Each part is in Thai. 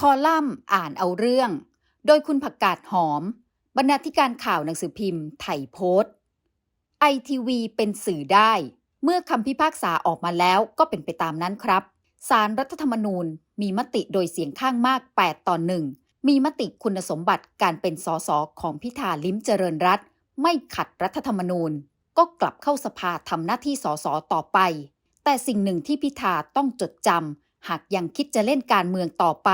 คอลัมน์อ่านเอาเรื่อง โดยคุณผักกาดหอม บรรณาธิการข่าวหนังสือพิมพ์ไทยโพสต์ไอทีวีเป็นสื่อได้ เมื่อคำพิพากษาออกมาแล้วก็เป็นไปตามนั้นครับสารรัฐธรรมนูญมีมติโดยเสียงข้างมาก 8 ต่อหนึ่งมีมติคุณสมบัติการเป็นสสของพิธาลิ้มเจริญรัตไม่ขัดรัฐธรรมนูญ ก็กลับเข้าสภาทำหน้าที่สสต่อไป แต่สิ่งหนึ่งที่พิธาต้องจดจำ หากยังคิดจะเล่นการเมืองต่อไป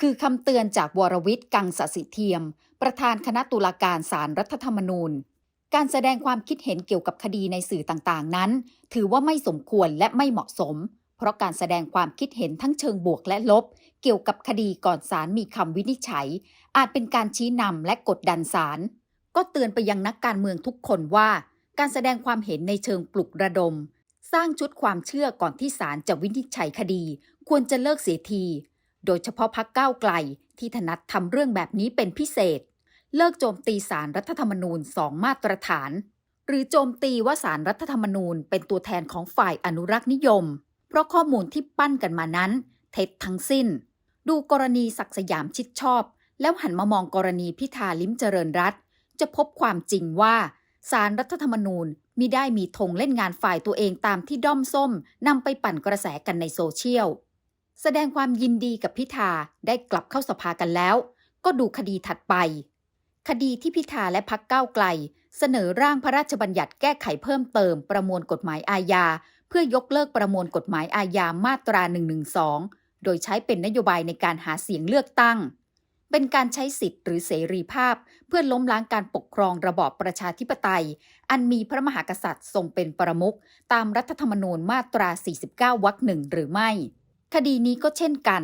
คือคำเตือนจากวรวิทย์กังสสิเทียม ประธานคณะตุลาการศาลรัฐธรรมนูญ การแสดงความคิดเห็นเกี่ยวกับคดีในสื่อต่างๆ นั้น ถือว่าไม่สมควรและไม่เหมาะสม เพราะการแสดงความคิดเห็นทั้งเชิงบวกและลบ เกี่ยวกับคดีก่อนศาลมีคำวินิจฉัย อาจเป็นการชี้นำและกดดันศาลก็เตือนไปยังนักการเมืองทุกคนว่า การแสดงความเห็นในเชิงปลุกระดม สร้างชุดความเชื่อก่อนที่ศาลจะวินิจฉัยคดี ควรจะเลิกเสียที โดยเฉพาะพักก้าวไกลที่ถนัดทำเรื่องแบบนี้เป็นพิเศษ เลิกโจมตีสารรัฐธรรมนูญสองมาตรฐาน หรือโจมตีว่าสารรัฐธรรมนูญเป็นตัวแทนของฝ่ายอนุรักษ์นิยม เพราะข้อมูลที่ปั้นกันมานั้น เท็จทั้งสิ้น ดูกรณีศักสยามชิดชอบ แล้วหันมามองกรณีพิธาลิ้มเจริญรัตจะพบความจริงว่า สารรัฐธรรมนูญมิได้มีธงเล่นงานฝ่ายตัวเองตามที่ด้อมส้มนำไปปั่นกระแสกันในโซเชียล แสดงความยินดีกับพิธาได้กลับเข้าสภากันแล้ว ก็ดูคดีถัดไป คดีที่พิธาและพักก้าวไกล เสนอร่างพระราชบัญญัติแก้ไขเพิ่มเติมประมวลกฎหมายอาญา เพื่อยกเลิกประมวลกฎหมายอาญามาตรา 112 โดยใช้เป็นนโยบายในการหาเสียงเลือกตั้ง เป็นการใช้สิทธิ์หรือเสรีภาพ เพื่อล้มล้างการปกครองระบอบประชาธิปไตย อันมีพระมหากษัตริย์ทรงเป็นประมุขตามรัฐธรรมนูญมาตรา 49 วรรคหนึ่งหรือไม่ คดีนี้ก็เช่นกัน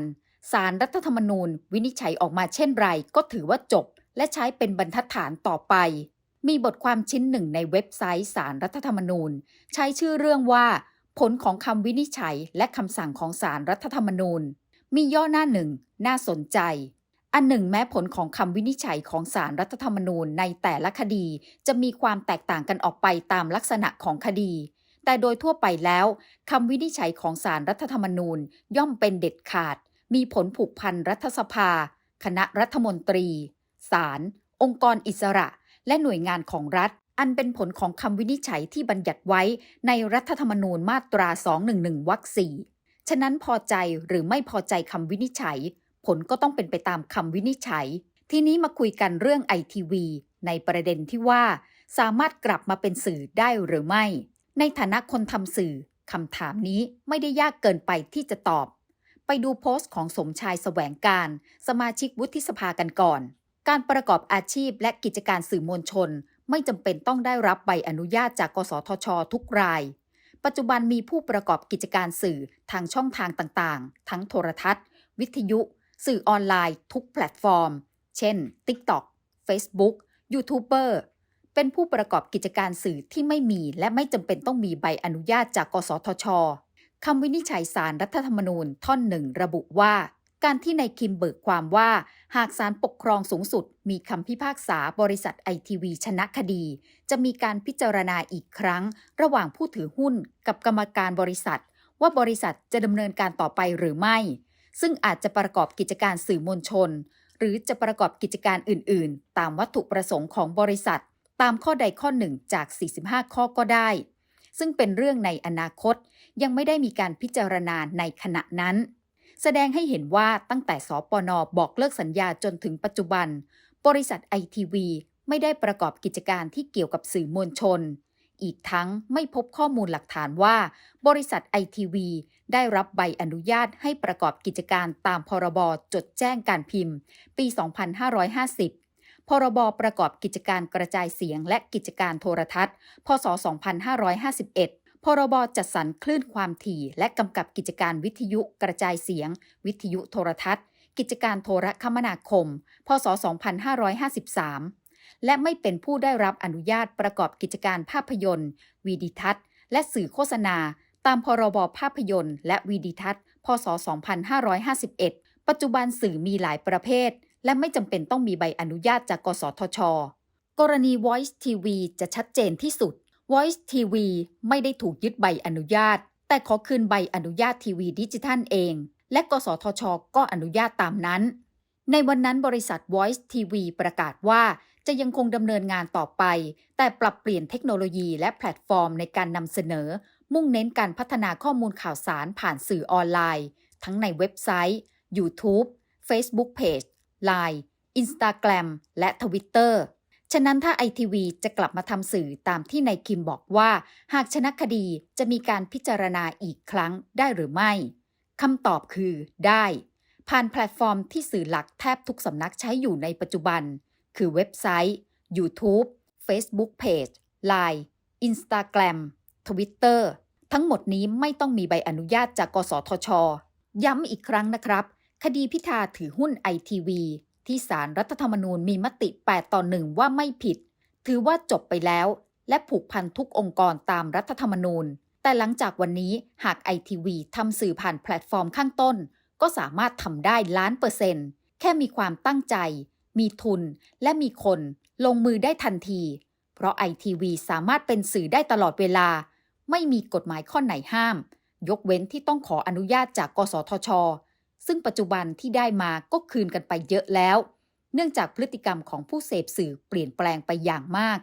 สารรัฐธรรมนูญ วินิจฉัยออกมาเช่นไรก็ถือว่าจบ และใช้เป็นบรรทัดฐานต่อไป มีบทความชิ้นหนึ่งในเว็บไซต์สารรัฐธรรมนูญ ใช้ชื่อเรื่องว่า ผลของคำวินิจฉัยและคำสั่งของสารรัฐธรรมนูญ มีย่อหน้าหนึ่งน่าสนใจ อันหนึ่งแม้ผลของคำวินิจฉัยของสารรัฐธรรมนูญในแต่ละคดี จะมีความแตกต่างกันออกไปตามลักษณะของคดี แต่โดยทั่วไปแล้วคำวินิจฉัยของสารรัฐธรรมนูญย่อมเป็นเด็ดขาด มีผลผูกพันรัฐสภา คณะรัฐมนตรี ศาลองค์กรอิสระ และหน่วยงานของรัฐ อันเป็นผลของคำวินิจฉัยที่บัญญัติไว้ในรัฐธรรมนูญมาตรา 211วรรคสี่ฉะนั้นพอใจหรือไม่พอใจคำวินิจฉัย ผลก็ต้องเป็นไปตามคำวินิจฉัย ทีนี้มาคุยกันเรื่องไอทีวีในประเด็นที่ว่า สามารถกลับมาเป็นสื่อได้หรือไม่ ในฐานะคนทำสื่อคำถามนี้ไม่ได้ยากเกินไปที่จะตอบ ไปดูโพสต์ของสมชายแสวงการ สมาชิกวุฒิสภากันก่อน การประกอบอาชีพและกิจการสื่อมวลชน ไม่จำเป็นต้องได้รับใบอนุญาตจากกสทช ทุกราย ปัจจุบันมีผู้ประกอบกิจการสื่อทางช่องทางต่างๆ ทั้งโทรทัศน์ วิทยุ สื่อออนไลน์ทุกแพลตฟอร์ม เช่น TikTok Facebook ยูทูบเบอร์เป็นผู้ประกอบกิจการสื่อที่ไม่มี และไม่จำเป็นต้องมีใบอนุญาตจากกสทชคำวินิจฉัยสารรัฐธรรมนูญท่อนหนึ่งระบุว่า การที่ในคิมเบิกความว่า หากศาลปกครองสูงสุด มีคำพิพากษาบริษัทไอทีวีชนะคดี จะมีการพิจารณาอีกครั้ง ระหว่างผู้ถือหุ้นกับกรรมการบริษัท ว่าบริษัทจะดำเนินการต่อไปหรือไม่ ซึ่งอาจจะประกอบกิจการสื่อมวลชน หรือจะประกอบกิจการอื่น ๆ ตามวัตถุประสงค์ของบริษัท ตามข้อใดข้อหนึ่งจาก 45 ข้อก็ได้ ซึ่งเป็นเรื่องในอนาคตยังไม่ได้มีการพิจารณาในขณะนั้น แสดงให้เห็นว่าตั้งแต่สปนบอกเลิกสัญญาจนถึงปัจจุบัน บริษัทไอทีวีไม่ได้ประกอบกิจการที่เกี่ยวกับสื่อมวลชน อีกทั้งไม่พบข้อมูลหลักฐานว่า บริษัทไอทีวี ได้รับใบอนุญาตให้ประกอบกิจการตามพรบจดแจ้งการพิมพ์ ปี 2550 พรบประกอบกิจการกระจายเสียงและกิจการโทรทัศน์ พศ 2551พรบจัดสรรคลื่นความถี่ และกำกับกิจการวิทยุกระจายเสียง วิทยุโทรทัศน์ กิจการโทรคมนาคม พศ 2553 และไม่เป็นผู้ได้รับอนุญาตประกอบกิจการภาพยนตร์ วีดิทัศน์ และสื่อโฆษณา ตามพรบภาพยนตร์ และวีดิทัศน์ พศ 2551 ปัจจุบันสื่อมีหลายประเภท และไม่จำเป็นต้องมีใบอนุญาตจากกสทช กรณี Voice TV จะชัดเจนที่สุด Voice TV ไม่ได้ถูกยึดใบอนุญาต แต่ขอคืนใบอนุญาตทีวีดิจิทัลเอง และกสทช ก็อนุญาตตามนั้น ในวันนั้นบริษัท Voice TV ประกาศว่าจะยังคงดำเนินงานต่อไป แต่ปรับเปลี่ยนเทคโนโลยีและแพลตฟอร์มในการนำเสนอ มุ่งเน้นการพัฒนาข้อมูลข่าวสารผ่านสื่อออนไลน์ ทั้งในเว็บไซต์ YouTube Facebook Page Line Instagram และ Twitter ฉะนั้นถ้าไอทีวีจะกลับมาทำสื่อตามที่นายคิมบอกว่า หากชนะคดีจะมีการพิจารณาอีกครั้งได้หรือไม่คำตอบคือได้ ผ่านแพลตฟอร์มที่สื่อหลักแทบทุกสำนักใช้อยู่ในปัจจุบัน คือเว็บไซต์ YouTube Facebook Page Line Instagram Twitter ทั้งหมดนี้ไม่ต้องมีใบอนุญาตจากกสทช ย้ำอีกครั้งนะครับ คดีพิธาถือหุ้นไอทีวีที่สารรัฐธรรมนูญมีมติ 8 ต่อ1ว่าไม่ผิด ถือว่าจบไปแล้ว และผูกพันทุกองค์กรตามรัฐธรรมนูญ แต่หลังจากวันนี้หากไอทีวีทำสื่อผ่านแพลตฟอร์มข้างต้น ก็สามารถทำได้ล้านเปอร์เซ็นต์ แค่มีความตั้งใจ มีทุน และมีคน ลงมือได้ทันที เพราะไอทีวีสามารถเป็นสื่อได้ตลอดเวลา ไม่มีกฎหมายข้อไหนห้าม ยกเว้นที่ต้องขออนุญาตจากกสทช ซึ่งปัจจุบันที่ได้มาก็คืนกันไปเยอะแล้ว เนื่องจากพฤติกรรมของผู้เสพสื่อเปลี่ยนแปลงไปอย่างมาก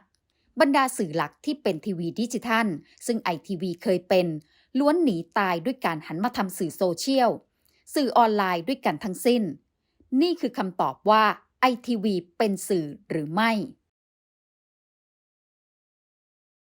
บรรดาสื่อหลักที่เป็นทีวีดิจิทัล ซึ่งไอทีวีเคยเป็น ล้วนหนีตายด้วยการหันมาทำสื่อโซเชียล สื่อออนไลน์ด้วยกันทั้งสิ้น นี่คือคำตอบว่าไอทีวีเป็นสื่อหรือไม่